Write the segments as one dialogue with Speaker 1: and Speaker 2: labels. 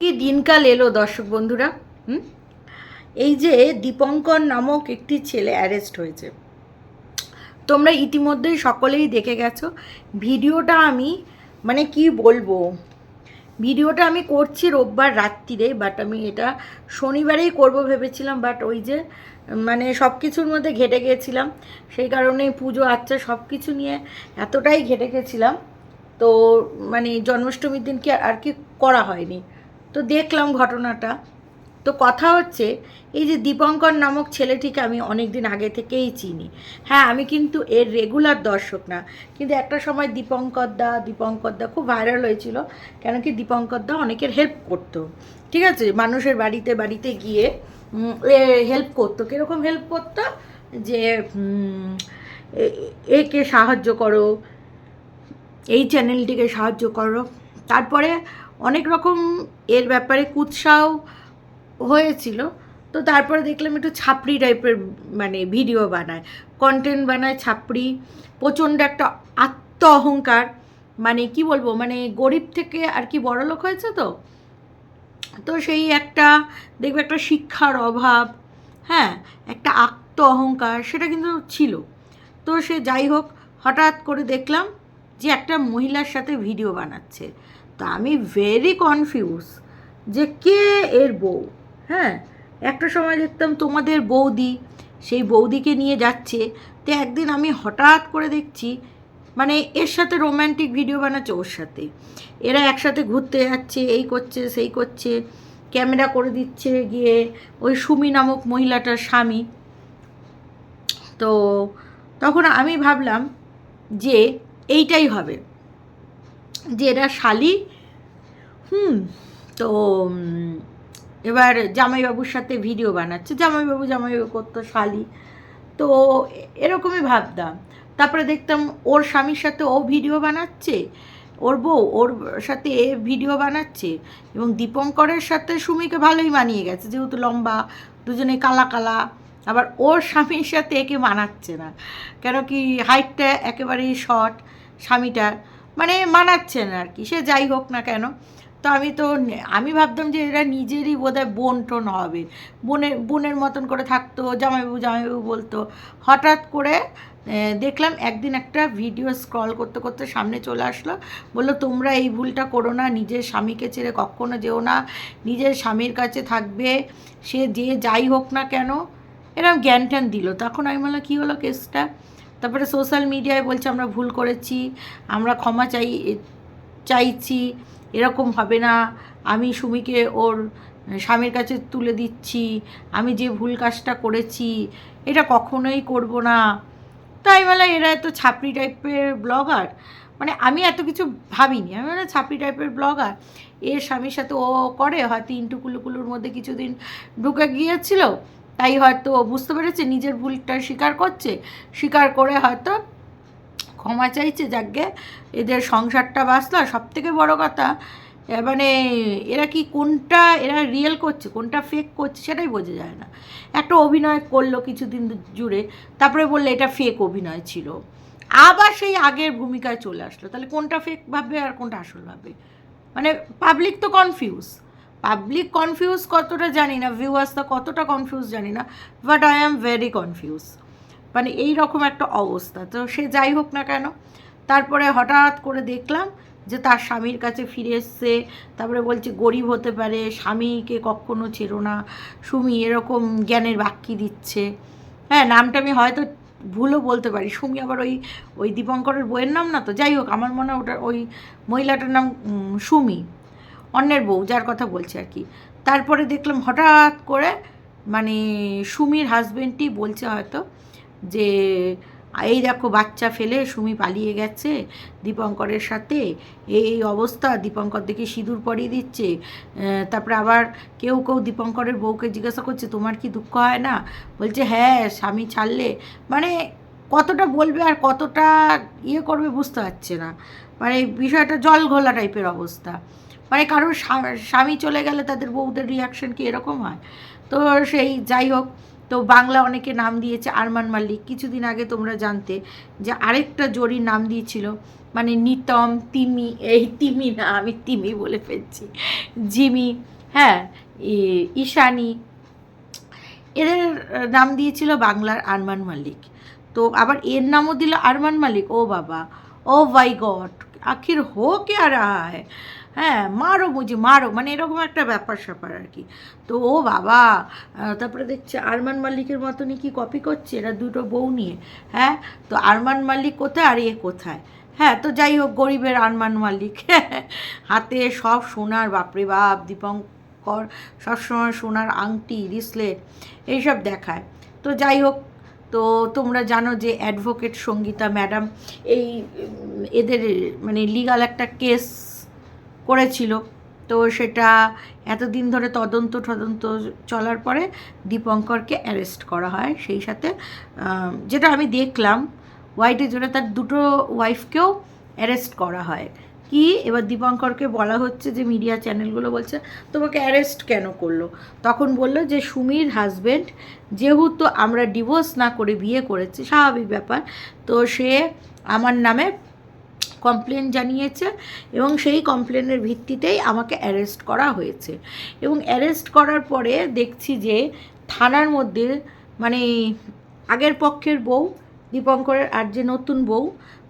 Speaker 1: কি দিনকাল এলো দর্শক বন্ধুরা? হুম? এই যে দীপঙ্কর নামক একটি ছেলে অ্যারেস্ট হয়েছে। তোমরা ইতিমধ্যেই সকলেই দেখে গেছো। ভিডিওটা আমি মানে কি বলব? ভিডিওটা আমি করছি রোববার রাত্রিরে বাট আমি এটা শনিবারেই করব ভেবেছিলাম বাট ওই যে মানে সব কিছুর মধ্যে ঘেটে গেছিলাম। সেই কারণে পুজো আচ্ছা সব কিছু নিয়ে এতটাই ঘেটে গেছিলাম। তো মানে জন্মাষ্টমীর দিন কি আর কি করা হয়নি? তো দেখলাম ঘটনাটা। তো কথা হচ্ছে, এই যে দীপঙ্কর নামক ছেলেটিকে আমি অনেক দিন আগে থেকেই চিনি। হ্যাঁ আমি কিন্তু এর রেগুলার দর্শক না। কিন্তু একটা সময় দীপঙ্কর দা দীপঙ্কর দা খুব ভাইরাল হয়েছিল, কেন কি দীপঙ্কর দা অনেকের হেল্প করতো। ঠিক আছে? মানুষের বাড়িতে বাড়িতে গিয়ে এ হেল্প করতো। কীরকম হেল্প করতো? যে একে সাহায্য করো, এই চ্যানেলটিকে সাহায্য করো। তারপরে অনেক রকম এর ব্যাপারে কুৎসাও হয়েছিল। তো তারপরে দেখলাম একটু ছাপড়ি টাইপের মানে ভিডিও বানায়। কন্টেন্ট বানায় ছাপড়ি, প্রচণ্ড একটা আত্ম অহংকার মানে কি বলব মানে গরিব থেকে আর কি বড় লোক হয়েছে তো? তো সেই একটা, দেখবে একটা শিক্ষার অভাব হ্যাঁ একটা আত্ম অহংকার সেটা কিন্তু ছিল। তো সে যাই হোক, হঠাৎ করে দেখলাম যে একটা মহিলার সাথে ভিডিও বানাচ্ছে। তো আমি ভেরি কনফিউজ যে কে এর বউ? হ্যাঁ একটা সময় দেখতাম তোমাদের বৌদি, সেই বৌদিকে নিয়ে যাচ্ছে। তো একদিন আমি হঠাৎ করে দেখছি মানে এর সাথে রোম্যান্টিক ভিডিও বানাচ্ছে ওর সাথে। এরা একসাথে ঘুরতে যাচ্ছে, এই করছে, সেই করছে ক্যামেরা করে দিচ্ছে গিয়ে ওই সুমি নামক মহিলাটার স্বামী। তো তখন আমি ভাবলাম যে এইটাই হবে। যে এরা শালি, হুম, তো এবার জামাইবাবুর সাথে ভিডিও বানাচ্ছে। জামাইবাবু জামাইবাবু করতো শালি। তো এরকমই ভাবতাম। তারপরে দেখতাম ওর স্বামীর সাথে ও ভিডিও বানাচ্ছে, ওর বউ ওর সাথে এ ভিডিও বানাচ্ছে এবং দীপঙ্করের সাথে সুমিকে ভালোই মানিয়ে গেছে, যেহেতু লম্বা, দুজনে কালা কালা। আবার ওর স্বামীর সাথে একে মানাচ্ছে না। কেন কি হাইটটা একেবারেই শর্ট স্বামীটার মানে মানাচ্ছে না আর কি, সে যাই হোক না কেন। তো আমি তো আমি ভাবতাম যে এরা নিজেরই বোধহয় বোন টোন হবে। বোনের বোনের মতন করে থাকতো, জামাইবাবু জামাইবাবু বলতো। হঠাৎ করে দেখলাম একদিন একটা ভিডিও স্ক্রল করতে করতে সামনে চলে আসলো। বলল, তোমরা এই ভুলটা করো না, নিজের স্বামীকে ছেড়ে কখনো যেও না। নিজের স্বামীর কাছে থাকবে, সে যে যাই হোক না কেন। এরকম জ্ঞান ট্যান দিল। তখন আমি বললাম, কী হলো কেসটা? তারপরে সোশ্যাল মিডিয়ায় বলছে, আমরা ভুল করেছি, আমরা ক্ষমা চাই চাইছি, এরকম হবে না। আমি সুমিকে ওর স্বামীর কাছে তুলে দিচ্ছি, আমি যে ভুল কাজটা করেছি, এটা কখনোই করব না। তাই বলে এরা এত ছাপড়ি টাইপের ব্লগার। মানে আমি এত কিছু ভাবিনি। আমি মানে ছাপড়ি টাইপের ব্লগার। এর স্বামীর সাথে ও করে, হয়তো ইন্টু কুলুকুলুর মধ্যে কিছুদিন ঢুকে গিয়েছিল। তাই হয়তো বুঝতে পেরেছে, নিজের ভুলটা স্বীকার করছে, স্বীকার করে হয়তো ক্ষমা চাইছে যাকে এদের সংসারটা বাঁচলো। সব থেকে বড় কথা মানে এরা কি কোনটা এরা রিয়েল করছে, কোনটা ফেক করছে সেটাই বোঝা যায় না। একটা অভিনয় করল কিছুদিন জুড়ে, তারপরে বললে এটা ফেক অভিনয় ছিল। আবার সেই আগের ভূমিকায় চলে আসলো। তাহলে কোনটা ফেক ভাববে আর কোনটা আসল ভাববে? মানে পাবলিক তো কনফিউজ পাবলিক কনফিউজ কতটা জানি না ভিউয়ার্সটা কতটা কনফিউজ জানি না but I am very confuse মানে এই রকম একটা অবস্থা। তো সে যাই হোক না কেন, তারপরে হঠাৎ করে দেখলাম যে তার স্বামীর কাছে ফিরে এসছে, তারপরে বলছে, গরিব হতে পারে, স্বামীকে কখনো ছেড়ো না, সুমি এরকম জ্ঞানের বাক্যি দিচ্ছে। হ্যাঁ নামটা আমি হয়তো ভুলও বলতে পারি। সুমি আবার ওই ওই দীপঙ্করের বইয়ের নাম না তো? যাই হোক, আমার মনে হয় ওটা ওই মহিলাটার নাম সুমি। অন্যের বউ, যার কথা বলছে আর কি। তারপরে দেখলাম হঠাৎ করে মানে সুমির হাজবেন্ডটি বলছে হয়তো যে, এই দেখো বাচ্চা ফেলে, সুমি পালিয়ে গেছে দীপঙ্করের সাথে। এই অবস্থা, দীপঙ্কর দেখে সিঁদুর পরিয়ে দিচ্ছে। তারপরে আবার কেউ কেউ দীপঙ্করের বউকে জিজ্ঞাসা করছে, তোমার কি দুঃখ হয় না? বলছে হ্যাঁ স্বামী ছাড়লে। মানে কতটা বলবে আর কতটা ইয়ে করবে বুঝতে পারছে না। মানে বিষয়টা জল ঘোলা টাইপের অবস্থা। মানে কারোর স্বামী চলে গেলে তাদের বউদের রিয়াকশন কি এরকম হয়? তো সেই যাই হোক, তো বাংলা অনেকে নাম দিয়েছে আরমান মাল্লিক। কিছুদিন আগে তোমরা জানতে যে আরেকটা জরির নাম দিয়েছিল মানে নিতম, তিমি, এই তিমি না, আমি তিমি বলে ফেলছি। জিমি হ্যাঁ ঈশানী। এদের নাম দিয়েছিল বাংলার আরমান মালিক তো আবার এর নামও দিল আরমান মালিক ও বাবা, ও ভাই গড, আখির হো কে আর হয় হ্যাঁ মারো বুঝি, মারো। মানে এরকম একটা ব্যাপার স্যাপার আর কি। তো ও বাবা তারপরে দেখছে আরমান মালিকের মতনই কি কপি করছে? এরা দুটো বউ নিয়ে। হ্যাঁ তো আরমান মালিক কোথায় আর এ কোথায়? হ্যাঁ তো যাই হোক, গরিবের আরমান মালিক হাতে সব সোনার, বাপরে বাপ, দীপঙ্কর, সবসময় সোনার আংটি রিসলেট এইসব দেখায়। তো যাই হোক, তো তোমরা জানো যে অ্যাডভোকেট সঙ্গীতা ম্যাডাম এই এদের মানে লিগাল একটা কেস করেছিল। তো সেটা এতদিন ধরে তদন্ত তদন্ত চলার পরে দীপঙ্করকে অ্যারেস্ট করা হয়। সেই সাথে যেটা আমি দেখলাম হোয়াইটের জন্য তার দুটো ওয়াইফকেও অ্যারেস্ট করা হয়। কি? এবার দীপঙ্করকে বলা হচ্ছে যে মিডিয়া চ্যানেলগুলো বলছে, তোমাকে অ্যারেস্ট কেন করল? তখন বলল যে, সুমির হাজবেন্ড যেহেতু আমরা ডিভোর্স না করে বিয়ে করেছি, স্বাভাবিক ব্যাপার। তো সে আমার নামে কমপ্লেন জানিয়েছে এবং সেই কমপ্লেনের ভিত্তিতেই আমাকে অ্যারেস্ট করা হয়েছে। এবং অ্যারেস্ট করার পরে দেখছি যে থানার মধ্যে মানে আগের পক্ষের বউ, দীপঙ্করের আর যে নতুন বউ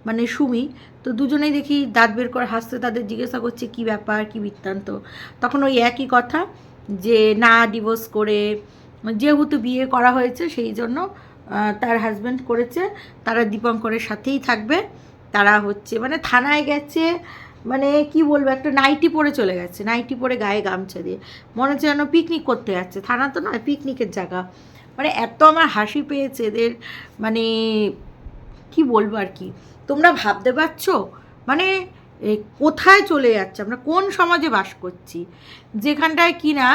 Speaker 1: মানে সুমি, তো দুজনেই দেখি দাঁত বের করে হাসতে তাদের জিজ্ঞাসা করছে কি ব্যাপার, কি বৃত্তান্ত। তখন ওই একই কথা যে না ডিভোর্স করে, যেহেতু বিয়ে করা হয়েছে, সেই জন্য তার হাজব্যান্ড করেছে, তারা দীপঙ্করের সাথেই থাকবে। তারা হচ্ছে মানে থানায় গেছে মানে কি বলব, একটা নাইটি পরে চলে গেছে, নাইটি পরে গায়ে গামছা দিয়ে। মনে হচ্ছে যেন পিকনিক করতে যাচ্ছে। থানা তো নয় পিকনিকের জায়গা। মানে এত আমার হাসি পেয়েছে এদের মানে কি বলব আর কি। তোমরা ভাবতে পারছ? মানে কোথায় চলে যাচ্ছে? আমরা কোন সমাজে বাস করছি? যেখানটায় কিনা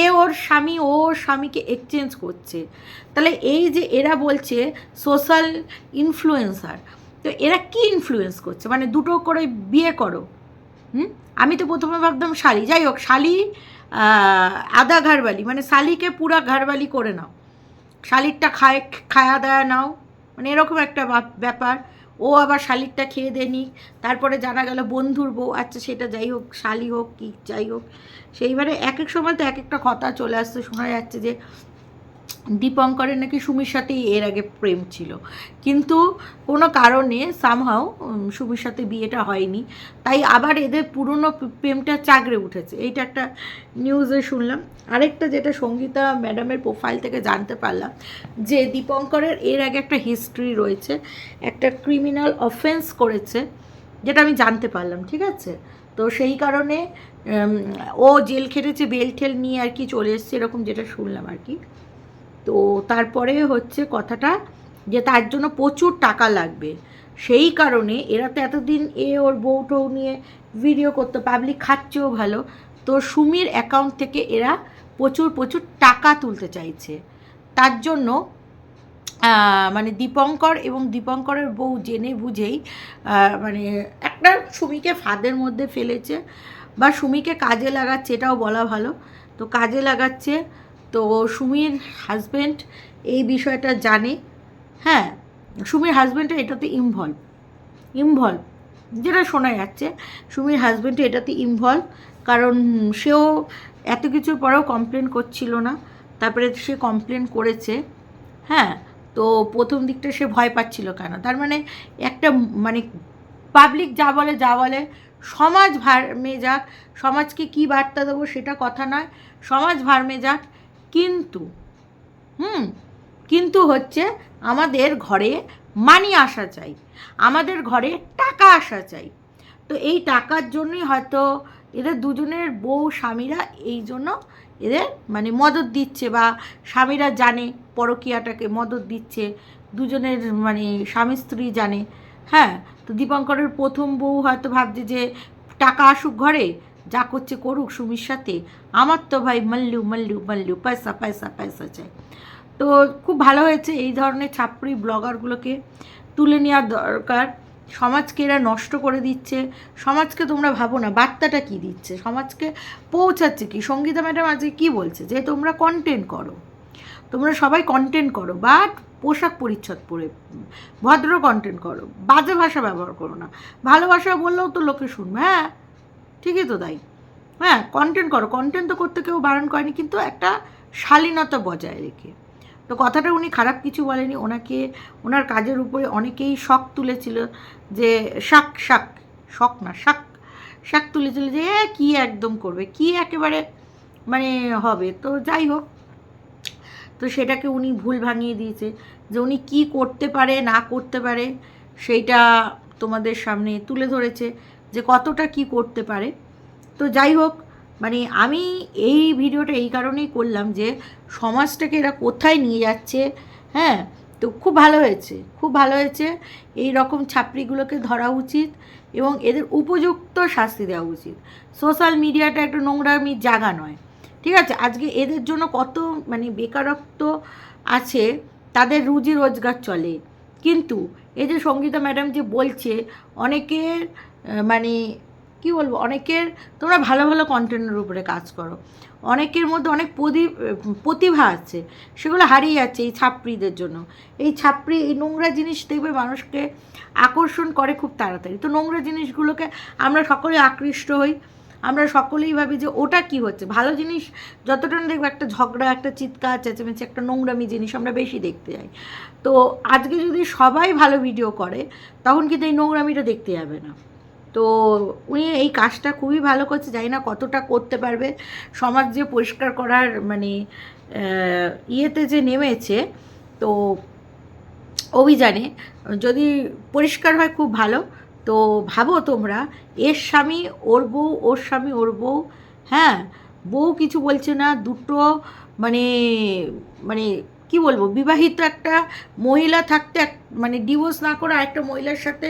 Speaker 1: এ ওর স্বামী, ও ওর স্বামীকে এক্সচেঞ্জ করছে। তাহলে এই যে এরা বলছে সোশ্যাল ইনফ্লুয়েন্সার তো এরা কি ইনফ্লুয়েন্স করছে? মানে দুটো করে বিয়ে করো। হুম? আমি তো প্রথমে ভাবতাম শালি। যাই হোক, শালি আদা আধা ঘরবালি। মানে শালিকে পুরা ঘরবালি করে নাও। শালিরটা খায়, খায়া দায়া নাও। মানে এরকম একটা ব্যাপার। ও আবার শালিরটা খেয়ে দিয়ে তারপরে জানা গেল বন্ধুর বউ। আচ্ছা সেটা যাই হোক, শালি হোক, কি যাই হোক। সেইবারে এক এক সময় তো এক একটা কথা চলে আসছে। শোনা যাচ্ছে যে দীপঙ্করের নাকি সুমির সাথেই এর আগে প্রেম ছিল। কিন্তু কোনো কারণে সামহাও সুমির সাথে বিয়েটা হয়নি। তাই আবার এদের পুরনো প্রেমটা চাগড়ে উঠেছে। এইটা একটা নিউজে শুনলাম। আরেকটা যেটা সঙ্গীতা ম্যাডামের প্রোফাইল থেকে জানতে পারলাম, যে দীপঙ্করের এর আগে একটা হিস্ট্রি রয়েছে। একটা ক্রিমিনাল অফেন্স করেছে, যেটা আমি জানতে পারলাম, ঠিক আছে? তো সেই কারণে ও জেল খেটেছে, বেল ঠেল নিয়ে আর কি চলে এসছে, এরকম যেটা শুনলাম আর কি। তো তারপরে হচ্ছে কথাটা যে তার জন্য প্রচুর টাকা লাগবে। সেই কারণে এরা তো এতদিন এ ওর বউ টৌ নিয়ে ভিডিও করতো পাবলিক খাচ্ছেও ভালো। তো সুমির অ্যাকাউন্ট থেকে এরা প্রচুর প্রচুর টাকা তুলতে চাইছে। তার জন্য মানে দীপঙ্কর এবং দীপঙ্করের বউ জেনে বুঝেই মানে একটা সুমিকে ফাঁদের মধ্যে ফেলেছে বা সুমিকে কাজে লাগাচ্ছে এটাও বলা ভালো। তো কাজে লাগাচ্ছে তো সুমির হাজব্যান্ড এই বিষয়টা জানে। হ্যাঁ সুমির হাজব্যান্ডটা এটাতে ইনভলভ ইনভলভ যেটা শোনা যাচ্ছে, সুমির হাজব্যান্ড এটাতে ইনভলভ কারণ সেও এত কিছুর পরেও কমপ্লেন করছিল না। তারপরে সে কমপ্লেন করেছে। হ্যাঁ তো প্রথম দিকটা সে ভয় পাচ্ছিল কেন? তার মানে একটা মানে পাবলিক যা বলে যা বলে, সমাজ ভারমে যাক। সমাজকে কি বার্তা দেবো সেটা কথা নয়। সমাজ ভারমে যাক। কিন্তু, হুম, কিন্তু হচ্ছে আমাদের ঘরে মানি আসা চাই। আমাদের ঘরে টাকা আসা চাই। তো এই টাকার জন্যই হয়তো এদের দুজনের বউ, স্বামীরা এই জন্য এদের মানে মদত দিচ্ছে বা স্বামীরা জানে, পরকীয়াটাকে মদত দিচ্ছে, দুজনের মানে স্বামী স্ত্রী জানে। হ্যাঁ তো দীপঙ্করের প্রথম বউ হয়তো ভাবছে যে টাকা আসুক ঘরে যা করছে করুক সুমির সাথে, আমার তো ভাই মাল্লু মাল্লু মাল্লু, পয়সা পয়সা পয়সা চাই। তো খুব ভালো হয়েছে এই ধরনের ছাপড়ি ব্লগারগুলোকে তুলে নেওয়ার দরকার। সমাজকে এরা নষ্ট করে দিচ্ছে। সমাজকে তোমরা ভাবো না, বার্তাটা কি দিচ্ছে? সমাজকে পৌঁছাচ্ছে কি? সঙ্গীতা ম্যাডাম আজকে কি বলছে? যে তোমরা কন্টেন্ট করো। তোমরা সবাই কন্টেন্ট করো, বাট পোশাক পরিচ্ছদ পরে, ভদ্র কন্টেন্ট করো। বাজে ভাষা ব্যবহার করো না। ভালো ভাষা বললেও তো লোকে শুনবে হ্যাঁ? ঠিকই তো তাই। হ্যাঁ কন্টেন্ট করো। কন্টেন্ট তো করতে কেউ বারণ করেনি, কিন্তু একটা শালীনতা বজায় রেখে। তো কথাটা উনি খারাপ কিছু বলেনি। ওনাকে, ওনার কাজের উপরে অনেকেই শখ তুলেছিল যে শাক শাক, শখ না, শাক শাক তুলেছিল যে কী একদম করবে? কি একেবারে মানে হবে? তো যাই হোক, তো সেটাকে উনি ভুল ভাঙিয়ে দিয়েছে যে উনি কী করতে পারে, না করতে পারে, সেইটা তোমাদের সামনে তুলে ধরেছে। যে কতটা কি করতে পারে। তো যাই হোক মানে আমি এই ভিডিওটা এই কারণেই করলাম যে সমাজটাকে এরা কোথায় নিয়ে যাচ্ছে হ্যাঁ? তো খুব ভালো হয়েছে, খুব ভালো হয়েছে। এই রকম ছাত্রীগুলোকে ধরা উচিত এবং এদের উপযুক্ত শাস্তি দেওয়া উচিত। সোশ্যাল মিডিয়াটা একটা নোংরামির জায়গা নয়, ঠিক আছে? আজকে এদের জন্য কত মানে বেকারত্ব আছে, তাদের রুজি রোজগার চলে। কিন্তু এই যে সঙ্গীতা ম্যাডাম যে বলছে, অনেকের মানে কি বলব, অনেকের তোমরা ভালো ভালো কন্টেন্টের উপরে কাজ করো। অনেকের মধ্যে অনেক প্রতি- প্রতিভা আছে, সেগুলো হারিয়ে যাচ্ছে এই ছাত্রীদের জন্য। এই ছাত্রী, এই নোংরা জিনিস দেখবে মানুষকে আকর্ষণ করে খুব তাড়াতাড়ি। তো নোংরা জিনিসগুলোকে আমরা সকলে আকৃষ্ট হই। আমরা সকলেই ভাবি যে ওটা কি হচ্ছে? ভালো জিনিস যতটা দেখব, একটা ঝগড়া, একটা চিৎকার, চেঁচামেচি, একটা নোংরামি জিনিস আমরা বেশি দেখতে যাই। তো আজকে যদি সবাই ভালো ভিডিও করে, তখন কিন্তু এই নোংরামিটা দেখতে যাবে না। তো উনি এই কাজটা খুবই ভালো করছে, জানি না কতটা করতে পারবে। সমাজ যে পরিষ্কার করার মানে ইয়েতে যে নেমেছে, তো অভিযানে যদি পরিষ্কার হয় খুব ভালো। তো ভাবো তোমরা, এর স্বামী ওর বউ, ওর স্বামী ওর বউ হ্যাঁ? বউ কিছু বলছে না, দুটো মানে মানে কি বলব, বিবাহিত একটা মহিলা থাকতে মানে ডিভোর্স না করে আরেকটা মহিলার সাথে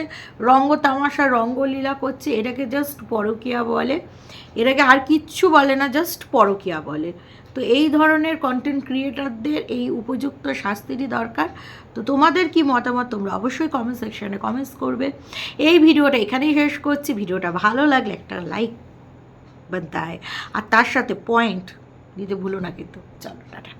Speaker 1: রঙ্গ তামাশা, রঙ্গলীলা করছে, এটাকে জাস্ট পরকিয়া বলে। এটাকে আর কিচ্ছু বলে না জাস্ট পরকিয়া বলে। তো এই ধরনের কন্টেন্ট ক্রিয়েটারদের এই উপযুক্ত শাস্তিরই দরকার। তো তোমাদের কি মতামত তোমরা অবশ্যই কমেন্ট সেকশানে কমেন্টস করবে। এই ভিডিওটা এখানেই শেষ করছি। ভিডিওটা ভালো লাগলে একটা লাইক বানতা হয় আর তার সাথে পয়েন্ট দিতে ভুলো না কিন্তু। চলো, টাটা।